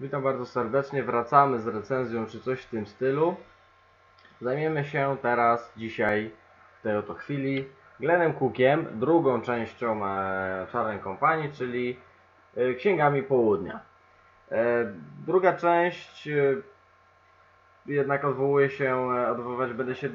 Witam bardzo serdecznie. Wracamy z recenzją czy coś w tym stylu. Zajmiemy się teraz dzisiaj w tej oto chwili Glenem Cookiem, drugą częścią e, Czarnej Kompanii, czyli e, Księgami Południa. E, druga część e, jednak odwołuje się, e, odwoływać będę się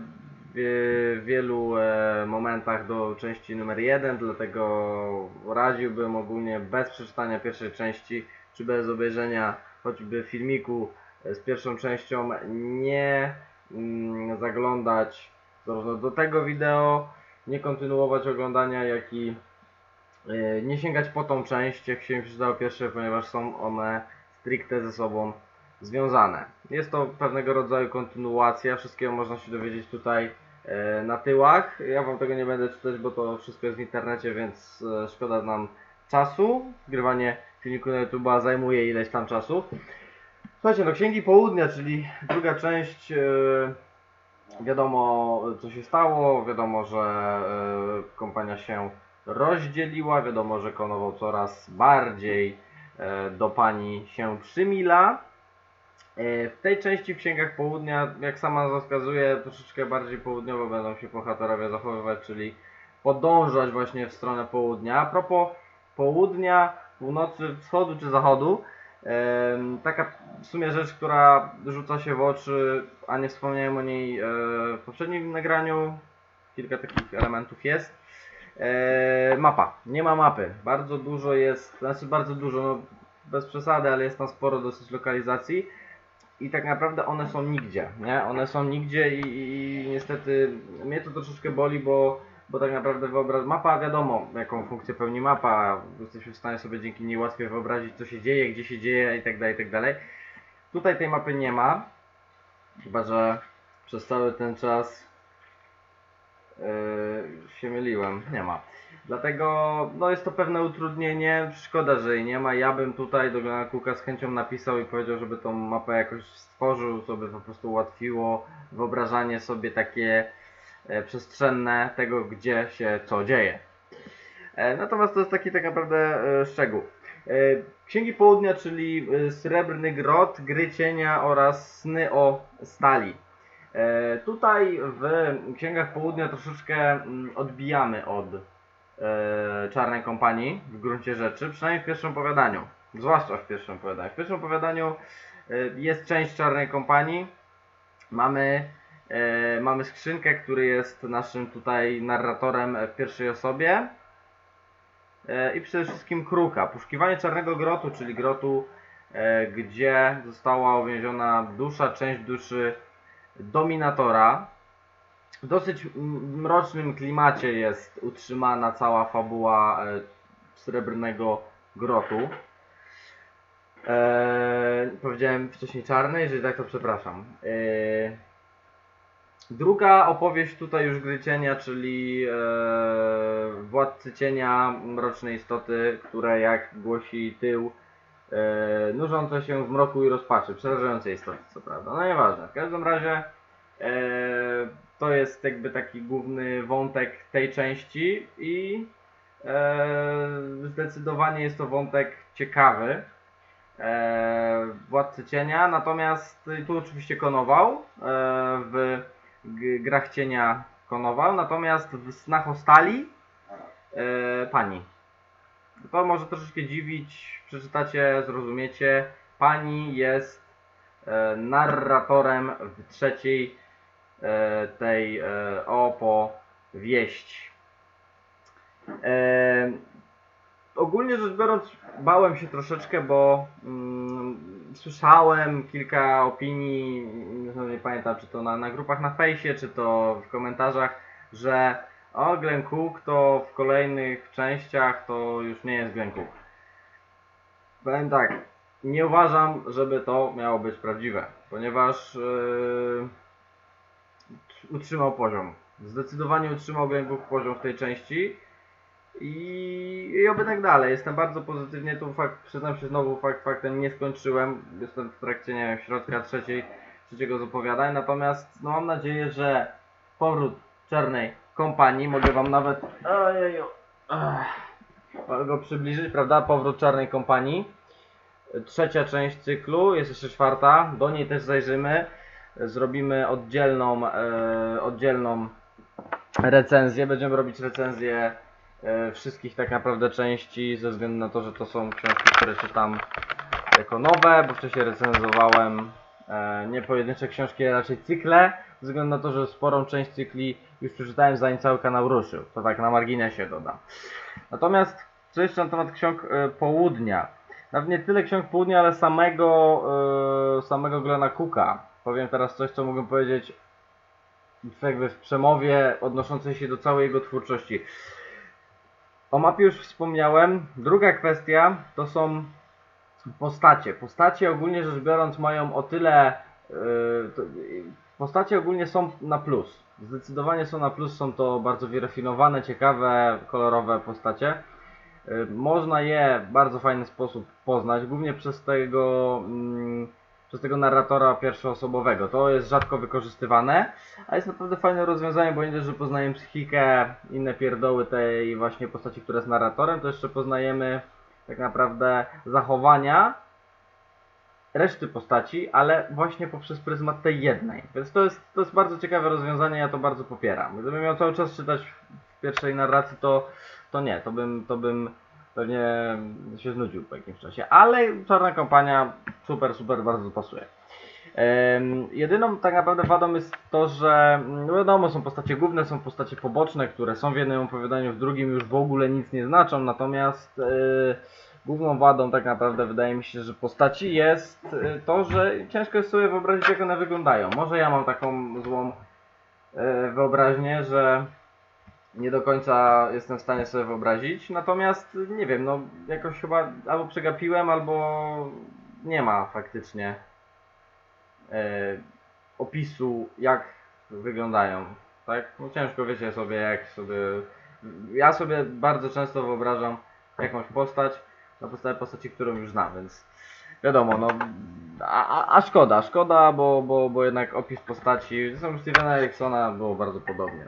w wielu e, momentach do części numer jeden, dlatego radziłbym ogólnie bez przeczytania pierwszej części, czy bez obejrzenia choćby filmiku e, z pierwszą częścią, nie mm, zaglądać zarówno do tego wideo, nie kontynuować oglądania, jak i e, nie sięgać po tą część, jak się przeczytało pierwsze, ponieważ są one stricte ze sobą związane. Jest to pewnego rodzaju kontynuacja, wszystkiego można się dowiedzieć tutaj e, na tyłach. Ja Wam tego nie będę czytać, bo to wszystko jest w internecie, więc szkoda nam czasu. Grywanie filmiku na YouTube zajmuje ileś tam czasu. Słuchajcie, no Księgi Południa, czyli druga część, e, wiadomo co się stało, wiadomo, że e, kompania się rozdzieliła, wiadomo, że Konował coraz bardziej e, do pani się przymila. W tej części w Księgach Południa, jak sama wskazuje, troszeczkę bardziej południowo będą się bohaterowie zachowywać, czyli podążać właśnie w stronę południa. A propos południa, północy, wschodu czy zachodu, taka w sumie rzecz, która rzuca się w oczy, a nie wspomniałem o niej e, w poprzednim nagraniu, kilka takich elementów jest. E, mapa. Nie ma mapy. Bardzo dużo jest, znaczy bardzo dużo, no bez przesady, ale jest tam sporo dosyć lokalizacji i tak naprawdę one są nigdzie, nie? One są nigdzie i, i niestety mnie to troszeczkę boli, bo, bo tak naprawdę wyobraź... Mapa wiadomo, jaką funkcję pełni mapa, jesteśmy w stanie sobie dzięki niej łatwiej wyobrazić, co się dzieje, gdzie się dzieje i tak dalej, i tak. Tutaj tej mapy nie ma, chyba że przez cały ten czas yy, się myliłem, nie ma. Dlatego no jest to pewne utrudnienie, szkoda, że jej nie ma. Ja bym tutaj do Glena Cooka z chęcią napisał i powiedział, żeby tą mapę jakoś stworzył, co by po prostu ułatwiło wyobrażanie sobie takie przestrzenne tego, gdzie się co dzieje. E, natomiast to jest taki tak naprawdę e, szczegół. E, Księgi Południa, czyli e, Srebrny Grot, Gry Cienia oraz Sny o Stali. E, tutaj w Księgach Południa troszeczkę mm, odbijamy od e, Czarnej Kompanii w gruncie rzeczy, przynajmniej w pierwszym opowiadaniu. Zwłaszcza w pierwszym opowiadaniu. W pierwszym opowiadaniu e, jest część Czarnej Kompanii. Mamy, e, mamy skrzynkę, który jest naszym tutaj narratorem w pierwszej osobie. E, I przede wszystkim Kruka. Poszukiwanie Czarnego Grotu, czyli grotu, e, gdzie została uwięziona dusza, część duszy Dominatora. W dosyć mrocznym klimacie jest utrzymana cała fabuła e, Srebrnego Grotu. E, powiedziałem wcześniej czarny, jeżeli tak to przepraszam. E, druga opowieść tutaj już gry cienia, czyli e, Władcy Cienia, Mrocznej Istoty, które jak głosi tył, e, nużące się w mroku i rozpaczy, przerażającej istoty, co prawda. No nieważne. W każdym razie e, to jest jakby taki główny wątek tej części i e, zdecydowanie jest to wątek ciekawy. E, Władcy Cienia, natomiast tu oczywiście konował e, w grach cienia konował, natomiast w snach o stali e, pani. To może troszeczkę dziwić, przeczytacie, zrozumiecie. Pani jest e, narratorem w trzeciej e, tej e, opowieści. Ogólnie rzecz biorąc, bałem się troszeczkę, bo mm, słyszałem kilka opinii, nie pamiętam czy to na, na grupach na fejsie, czy to w komentarzach, że o Glenn Cook to w kolejnych częściach to już nie jest Glenn Cook. Powiem tak, nie uważam, żeby to miało być prawdziwe, ponieważ yy, utrzymał poziom. Zdecydowanie utrzymał Glenn Cook poziom w tej części. I, I oby tak dalej. Jestem bardzo pozytywnie, tu fakt, przyznam się znowu fakt faktem, nie skończyłem. Jestem w trakcie, nie wiem, środka trzeciej, trzeciego z opowiadań. Natomiast no, mam nadzieję, że powrót czarnej kompanii, mogę wam nawet ojeju, mogę go przybliżyć, prawda? Powrót czarnej kompanii trzecia część cyklu, jest jeszcze czwarta, do niej też zajrzymy. Zrobimy oddzielną, e, oddzielną recenzję. Będziemy robić recenzję wszystkich tak naprawdę części, ze względu na to, że to są książki, które czytam jako nowe, bo wcześniej recenzowałem e, nie pojedyncze książki, a raczej cykle, ze względu na to, że sporą część cykli już przeczytałem zanim cały kanał ruszył. To tak na marginesie dodam. Natomiast co jeszcze na temat ksiąg e, południa? Nawet nie tyle ksiąg południa, ale samego, e, samego Glena Cooka. Powiem teraz coś, co mogę powiedzieć jakby w przemowie odnoszącej się do całej jego twórczości. O mapie już wspomniałem. Druga kwestia to są postacie. Postacie ogólnie rzecz biorąc mają o tyle. Yy, to, postacie ogólnie są na plus. Zdecydowanie są na plus. Są to bardzo wyrafinowane, ciekawe, kolorowe postacie. Yy, można je w bardzo fajny sposób poznać, głównie przez tego. Przez tego narratora pierwszoosobowego. To jest rzadko wykorzystywane, a jest naprawdę fajne rozwiązanie, bo nie dość, że poznajemy psychikę, inne pierdoły tej właśnie postaci, która jest narratorem, to jeszcze poznajemy tak naprawdę zachowania reszty postaci, ale właśnie poprzez pryzmat tej jednej. Więc to jest, to jest bardzo ciekawe rozwiązanie, ja to bardzo popieram. Gdybym miał cały czas czytać w pierwszej narracji, to, to nie, to bym, to bym pewnie się znudził po jakimś czasie. Ale Czarna Kompania super, super bardzo pasuje. Jedyną tak naprawdę wadą jest to, że no wiadomo, są postacie główne, są postacie poboczne, które są w jednym opowiadaniu, w drugim już w ogóle nic nie znaczą, natomiast yy, główną wadą tak naprawdę wydaje mi się, że postaci jest yy, to, że ciężko jest sobie wyobrazić jak one wyglądają. Może ja mam taką złą yy, wyobraźnię, że nie do końca jestem w stanie sobie wyobrazić. Natomiast nie wiem, no jakoś chyba albo przegapiłem, albo nie ma faktycznie e, opisu, jak wyglądają. Tak? No ciężko wiecie sobie, jak sobie. Ja sobie bardzo często wyobrażam jakąś postać na podstawie postaci, którą już znam, więc wiadomo, no. A, a, szkoda, szkoda, bo, bo, bo jednak opis postaci. Zresztą Stevena Eriksona było bardzo podobnie.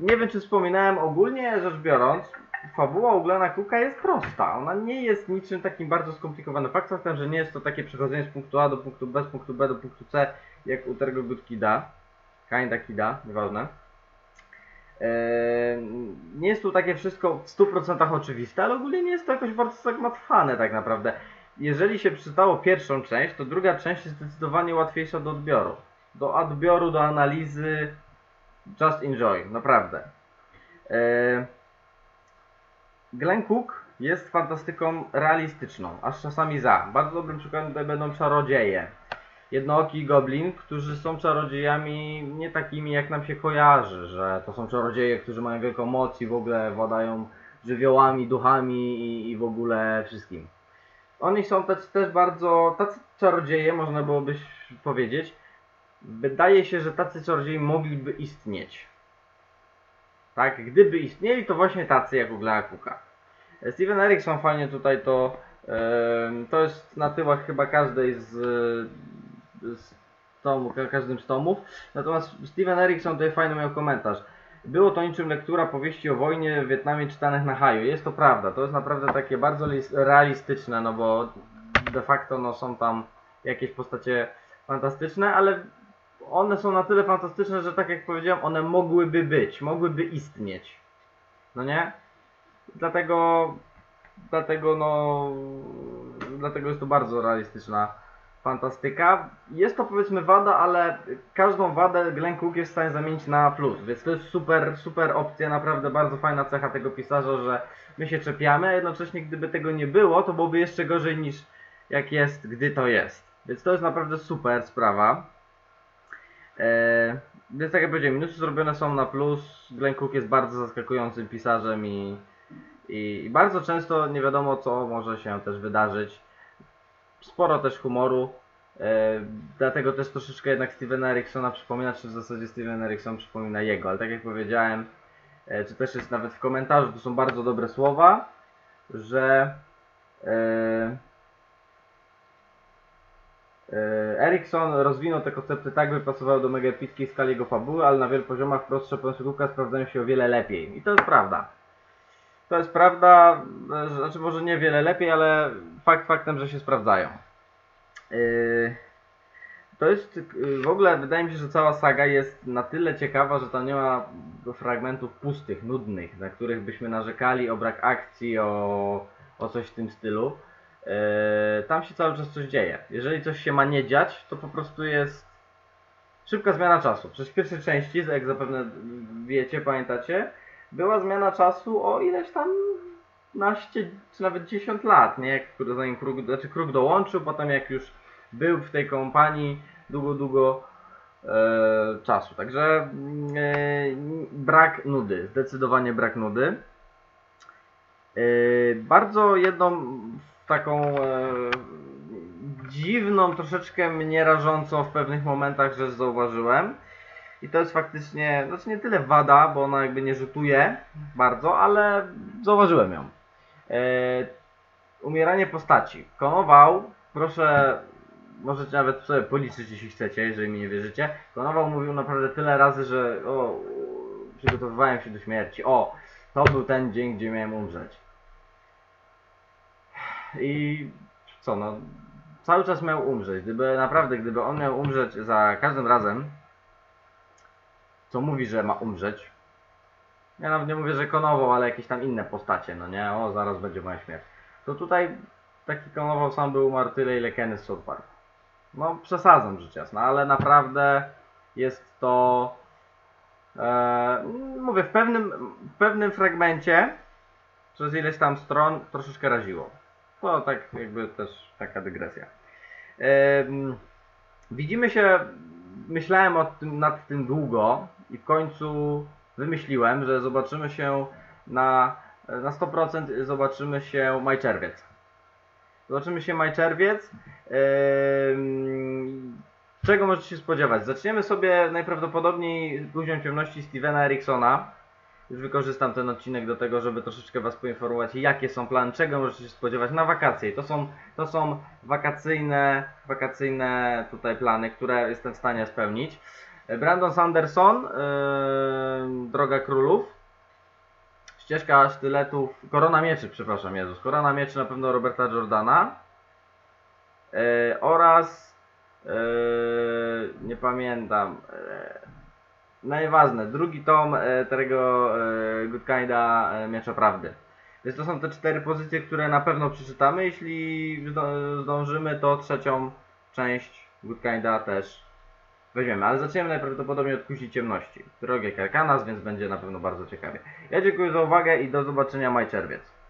Nie wiem, czy wspominałem ogólnie rzecz biorąc, fabuła u Glena Cooka jest prosta. Ona nie jest niczym takim bardzo skomplikowana. Fakt faktem, że nie jest to takie przechodzenie z punktu A do punktu B, z punktu B do punktu C, jak u Tergo Good Kida. Kinda Kida, nieważne. Nie jest tu takie wszystko w 100% oczywiste, ale ogólnie nie jest to jakoś bardzo zagmatwane tak naprawdę. Jeżeli się przeczytało pierwszą część, to druga część jest zdecydowanie łatwiejsza do odbioru. Do odbioru, do analizy, Just enjoy, naprawdę. Eee, Glenn Cook jest fantastyką realistyczną, aż czasami za. Bardzo dobrym przykładem tutaj będą czarodzieje. Jednooki goblin, którzy są czarodziejami nie takimi jak nam się kojarzy, że to są czarodzieje, którzy mają wielką moc i w ogóle władają żywiołami, duchami i, i w ogóle wszystkim. Oni są też, też bardzo, tacy czarodzieje, można byłoby powiedzieć, wydaje się, że tacy czarodzieje mogliby istnieć. Tak, gdyby istnieli, to właśnie tacy jak Ugla Kuka. Steven Erickson fajnie tutaj to, to jest na tyłach chyba każdej z, z tomu, każdym z tomów. Natomiast Steven Erickson tutaj fajny miał komentarz. Było to niczym lektura powieści o wojnie w Wietnamie czytanych na haju. Jest to prawda, to jest naprawdę takie bardzo realistyczne, no bo de facto no, są tam jakieś postacie fantastyczne, ale one są na tyle fantastyczne, że tak jak powiedziałem, one mogłyby być, mogłyby istnieć. No nie? Dlatego, dlatego no, dlatego jest to bardzo realistyczna fantastyka. Jest to powiedzmy wada, ale każdą wadę Glenn Cook jest w stanie zamienić na plus, więc to jest super, super opcja, naprawdę bardzo fajna cecha tego pisarza, że my się czepiamy, a jednocześnie gdyby tego nie było, to byłoby jeszcze gorzej niż jak jest, gdy to jest. Więc to jest naprawdę super sprawa. Więc tak jak powiedziałem, minusy zrobione są na plus. Glenn Cook jest bardzo zaskakującym pisarzem i, i, i, bardzo często nie wiadomo co może się też wydarzyć. Sporo też humoru. Eee, dlatego też troszeczkę jednak Stevena Ericksona przypomina, czy w zasadzie Steven Erickson przypomina jego, ale tak jak powiedziałem, e, czy też jest nawet w komentarzu, to są bardzo dobre słowa, że e, E, Erickson rozwinął te koncepty tak, by pasowały do mega epickiej skali jego fabuły, ale na wielu poziomach prostsze Cooka sprawdzają się o wiele lepiej. I to jest prawda. To jest prawda, e, znaczy może niewiele lepiej, ale fakt faktem, że się sprawdzają. Yy, To jest yy, w ogóle, wydaje mi się, że cała saga jest na tyle ciekawa, że tam nie ma fragmentów pustych, nudnych, na których byśmy narzekali o brak akcji, o, o coś w tym stylu. Yy, Tam się cały czas coś dzieje. Jeżeli coś się ma nie dziać, to po prostu jest szybka zmiana czasu. Przecież w pierwszej części, jak zapewne wiecie, pamiętacie, była zmiana czasu o ileś tam naście, czy nawet 10 lat, nie? Jak, zanim Kruk, znaczy Kruk dołączył, potem jak już był w tej kompanii długo, długo e, czasu. Także mm, e, brak nudy, zdecydowanie brak nudy. E, bardzo jedną taką e, dziwną, troszeczkę mnie rażącą w pewnych momentach rzecz zauważyłem. I to jest faktycznie, znaczy nie tyle wada, bo ona jakby nie rzutuje bardzo, ale zauważyłem ją. E, umieranie postaci. Konował, proszę, możecie nawet sobie policzyć, jeśli chcecie, jeżeli mi nie wierzycie. Konował mówił naprawdę tyle razy, że o, przygotowywałem się do śmierci. O, to był ten dzień, gdzie miałem umrzeć. I co no, cały czas miał umrzeć. Gdyby naprawdę, gdyby on miał umrzeć za każdym razem, co mówi, że ma umrzeć. Ja nawet nie mówię, że konował, ale jakieś tam inne postacie, no nie? O, zaraz będzie moja śmierć. To tutaj taki konował sam był umarł tyle, ile Kenny z South Park. No, przesadzam rzecz jasna, ale naprawdę jest to... E, mówię, w pewnym, w pewnym fragmencie przez ileś tam stron troszeczkę raziło. To tak jakby też taka dygresja. Widzimy się, myślałem tym, nad tym długo i w końcu wymyśliłem, że zobaczymy się na, na 100% zobaczymy się maj-czerwiec. Zobaczymy się maj-czerwiec. Czego możecie się spodziewać? Zaczniemy sobie najprawdopodobniej z Ciemności Stevena Eriksona. Już wykorzystam ten odcinek do tego, żeby troszeczkę Was poinformować, jakie są plany, czego możecie się spodziewać na wakacje. I To są, to są wakacyjne, wakacyjne tutaj plany, które jestem w stanie spełnić. Brandon Sanderson, yy, Droga Królów. Ścieżka sztyletów, Korona Mieczy, przepraszam, Jezus. Korona Mieczy na pewno Roberta Jordana. Yy, oraz, yy, nie pamiętam, yy, Najważne, drugi tom e, tego e, Good Kinda e, Miecza Prawdy. Więc to są te cztery pozycje, które na pewno przeczytamy. Jeśli zdążymy, to trzecią część Good Kinda też weźmiemy. Ale zaczniemy najprawdopodobniej od Kusi Ciemności. Drogie Karkanas, więc będzie na pewno bardzo ciekawie. Ja dziękuję za uwagę i do zobaczenia maj czerwiec.